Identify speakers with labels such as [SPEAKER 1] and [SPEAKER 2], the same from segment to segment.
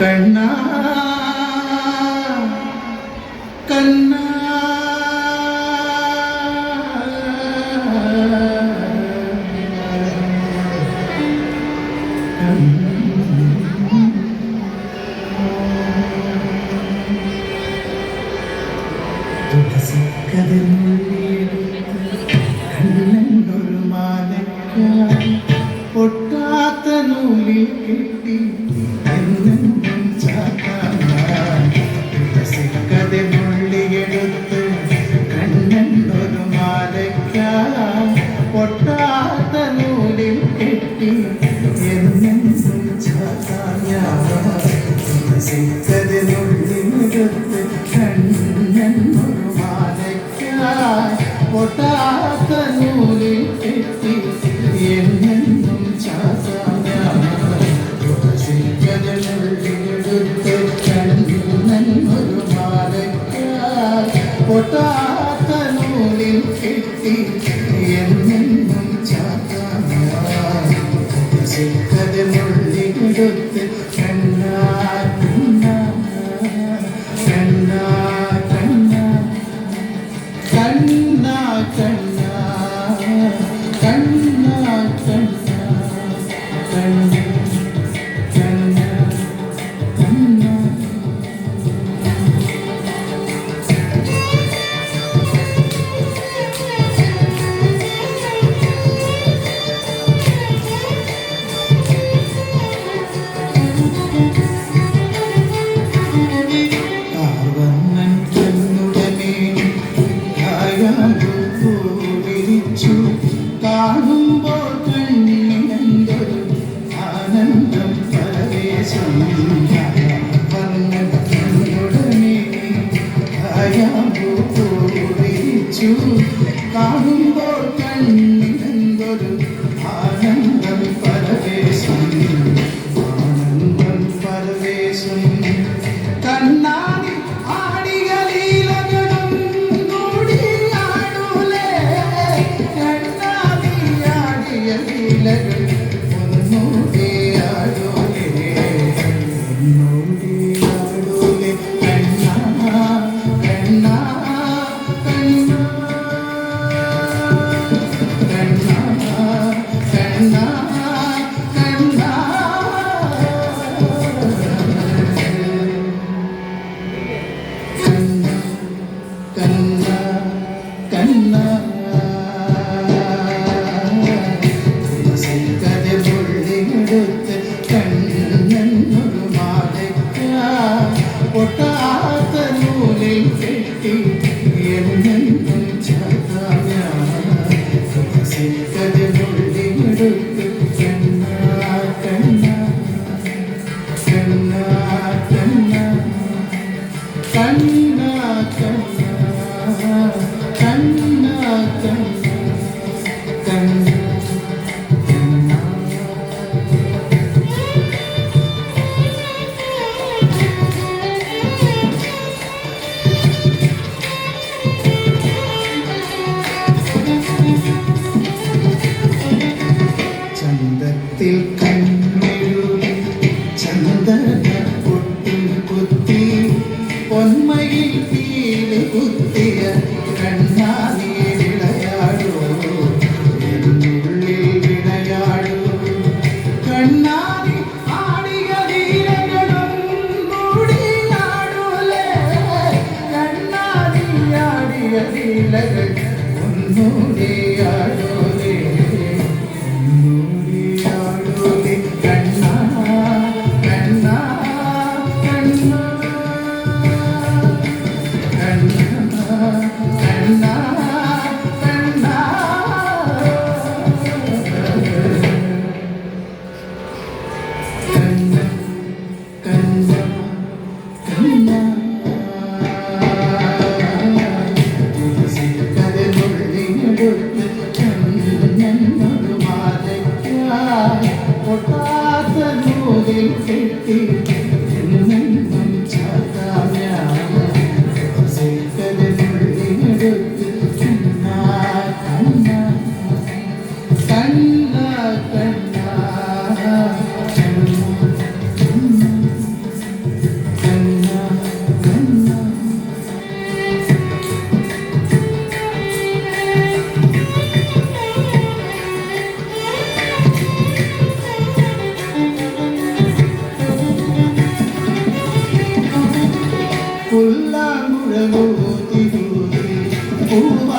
[SPEAKER 1] കണ്ണ കണ്ണൊരു മാലക്കായി പൊട്ടാത്ത നൂലിൽ കിട്ടി എന്നും ওটা nigga. കഴുത്തിൽ കണ്ണെഴുതി ചന്ദന പൊട്ടും പൊന്മയിൽ തീര് കുത്തിയ കണ്ണാതിയെ വിളയാടൂ. എന്നുള്ളിൽ വിളയാടൂ. കണ്ണാതി ആടിയ ധീരകളും കൂടിയാടൂലേ കണ്ണാതി ആടിയ ധീരകൾ സന്മോചിച്ചിട്ട്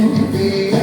[SPEAKER 1] to be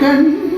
[SPEAKER 1] കണ്ണ